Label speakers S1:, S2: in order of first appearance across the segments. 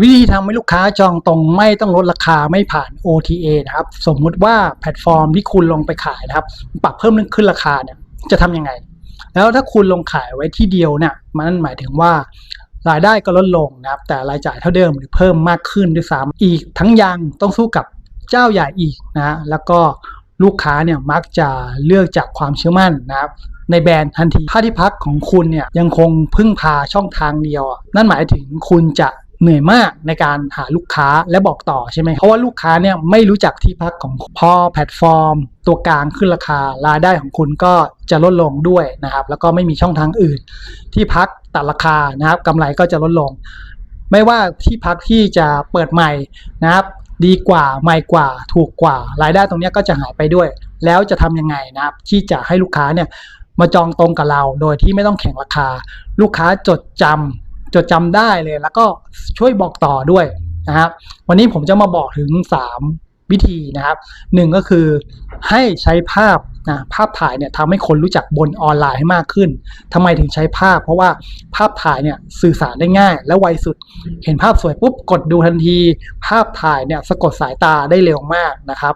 S1: วิธีทำให้ลูกค้าจองตรงไม่ต้องลดราคาไม่ผ่าน OTA นะครับ สมมุติว่าแพลตฟอร์มที่คุณลงไปขายนะครับ ปรับเพิ่มขึ้นราคาเนี่ยจะทำยังไง แล้วถ้าคุณลงขายไว้ที่เดียวเนี่ยมันหมายถึงว่ารายได้ก็ลดลงนะครับ แต่รายจ่ายเท่าเดิมหรือเพิ่มมากขึ้นด้วยซ้ำอีกทั้งยังต้องสู้กับเจ้าใหญ่อีกนะแล้วก็ลูกค้าเนี่ยมักจะเลือกจากความเชื่อมั่นนะครับในแบรนด์ทันทีถ้าที่พักของคุณเนี่ยยังคงพึ่งพาช่องทางเดียว นั่นหมายถึงคุณจะ เหนื่อยมากในการหาลูกค้าและบอกต่อใช่ไหมเพราะว่าลูกค้าเนี่ยไม่รู้จักที่พักของคุณพอแพลตฟอร์ม ตัวกลางขึ้นราคารายได้ของคุณก็จะลดลงด้วยนะครับ แล้วก็ไม่มีช่องทางอื่น ที่พักตัดราคานะครับกำไรก็จะลดลง ไม่ว่าที่พักที่จะเปิดใหม่นะครับ ดีกว่าใหม่กว่า ถูกกว่า รายได้ตรงเนี้ยก็จะหายไปด้วย แล้วจะทำยังไงนะครับ ที่จะให้ลูกค้าเนี่ยมาจองตรงกับเราโดยที่ไม่ต้องแข่งราคา ลูกค้าจดจำ จดจำได้เลย แล้วก็ช่วยบอกต่อด้วยนะครับ วันนี้ผมจะมาบอกถึง 3 วิธีนะครับหนึ่งก็คือให้ใช้ภาพนะภาพถ่ายเนี่ยทำให้คนรู้จักบนออนไลน์ให้มากขึ้นทำไมถึงใช้ภาพ เพราะว่าภาพถ่ายเนี่ยสื่อสารได้ง่าย และไวสุด เห็นภาพสวยปุ๊บกดดูทันที ภาพถ่ายเนี่ยสะกดสายตาได้เร็วมากนะครับ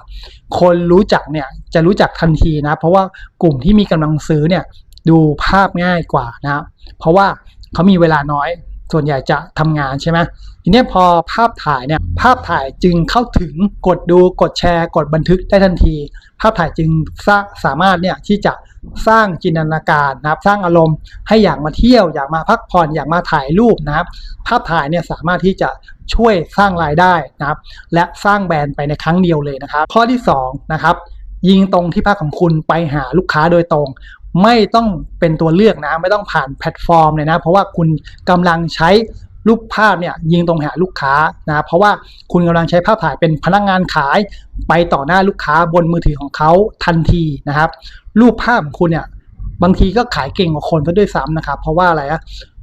S1: คนรู้จักเนี่ยจะรู้จักทันทีนะ เพราะว่ากลุ่มที่มีกำลังซื้อเนี่ยดูภาพง่ายกว่านะ เพราะว่า เขามีเวลาน้อย ส่วนใหญ่จะทำงานใช่ไหมทีนี้พอภาพถ่ายเนี่ยภาพถ่ายจึงเข้าถึงกดดูกดแชร์ กดบันทึกได้ทันที ภาพถ่ายจึงสาสามารถเนี่ยที่จะสร้างจินตนาการนะครับ สร้างอารมณ์ให้อยากมาเที่ยว อยากมาพักผ่อนอยากมาถ่ายรูปนะครับ ภาพถ่ายเนี่ยสามารถที่จะช่วยสร้างรายได้นะครับ และสร้างแบรนด์ไปในครั้งเดียวเลยนะครับ ข้อที่2นะครับยิงตรงที่พักของคุณไปหาลูกค้าโดยตรง ไม่ต้องเป็นตัวเลือกนะ ไม่ต้องผ่านแพลตฟอร์มเลยนะ เพราะว่าคุณกำลังใช้รูปภาพเนี่ยยิงตรงหาลูกค้านะเพราะว่าคุณกำลังใช้ภาพถ่ายเป็นพนักงานขาย ไปต่อหน้าลูกค้าบนมือถือของเขาทันทีนะครับ รูปภาพของคุณเนี่ยบางทีก็ขายเก่งกว่าคนก็ด้วยซ้ำนะครับ เพราะว่าอะไรอะ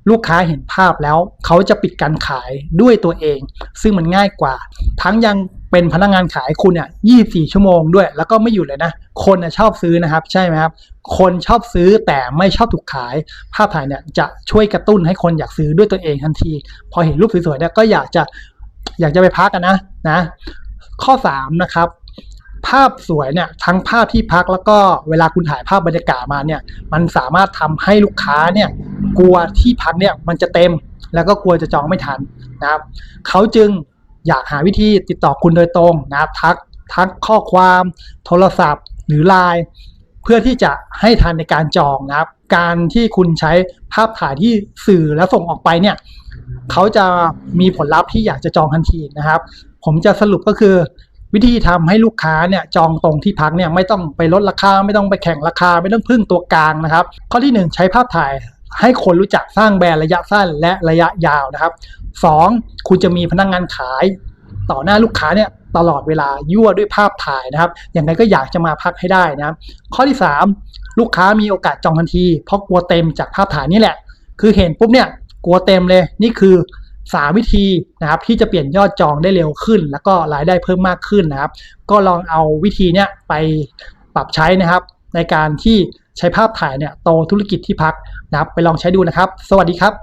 S1: ลูกค้าเห็นภาพแล้วเขาจะปิดการขายด้วยตัวเอง ซึ่งมันง่ายกว่า ทั้งยัง เป็นพนักงานขายคุณเนี่ย24ชั่วโมงด้วย แล้วก็ไม่หยุดเลยนะ คนน่ะชอบซื้อนะครับ ใช่ไหมครับ คนชอบซื้อแต่ไม่ชอบถูกขาย ภาพถ่ายเนี่ยจะช่วยกระตุ้นให้คนอยากซื้อด้วยตัวเองทันที พอเห็นรูปสวยๆเนี่ยก็อยากจะอยากจะไปพักกันนะนะ ข้อ3นะครับภาพสวยเนี่ยทั้งภาพที่พักแล้วก็เวลาคุณถ่ายภาพบรรยากาศมาเนี่ยมันสามารถทำให้ลูกค้าเนี่ยกลัวที่พักเนี่ยมันจะเต็มแล้วก็กลัวจะจองไม่ทันนะครับเขาจึง อยากหาวิธีติดต่อคุณโดยตรงนะครับทักทักข้อความโทรศัพท์ หรือไลน์เพื่อที่จะให้ทันในการจองนะครับ การที่คุณใช้ภาพถ่ายที่สื่อแล้วส่งออกไปเนี่ยเขาจะมีผลลัพธ์ที่อยากจะจองทันทีนะครับ ผมจะสรุปก็คือ วิธีทำให้ลูกค้าเนี่ยจองตรงที่พักเนี่ยไม่ต้องไปลดราคาไม่ต้องไปแข่งราคา ไม่ต้องพึ่งตัวกลางนะครับ ข้อที่หนึ่งใช้ภาพถ่าย ให้คนรู้จักสร้างแบรนด์ระยะสั้นและระยะยาวนะครับสองคุณจะมีพนักงงานขายต่อหน้าลูกค้าเนี่ยตลอดเวลายั่วด้วยภาพถ่ายนะครับอย่างไรก็อยากจะมาพักให้ได้นะครับข้อที่สามลูกค้ามีโอกาสจองทันที เพราะกลัวเต็มจากภาพถ่ายนี่แหละ คือเห็นปุ๊บเนี่ยกลัวเต็มเลยนี่คือสามวิธีนะครับที่จะเปลี่ยนยอดจองได้เร็วขึ้น แล้วก็รายได้เพิ่มมากขึ้นนะครับ ก็ลองเอาวิธีเนี้ยไปปรับใช้นะครับ ในการที่ ใช้ภาพถ่ายเนี่ยโตธุรกิจที่พักนะครับไปลองใช้ดูนะครับ สวัสดีครับ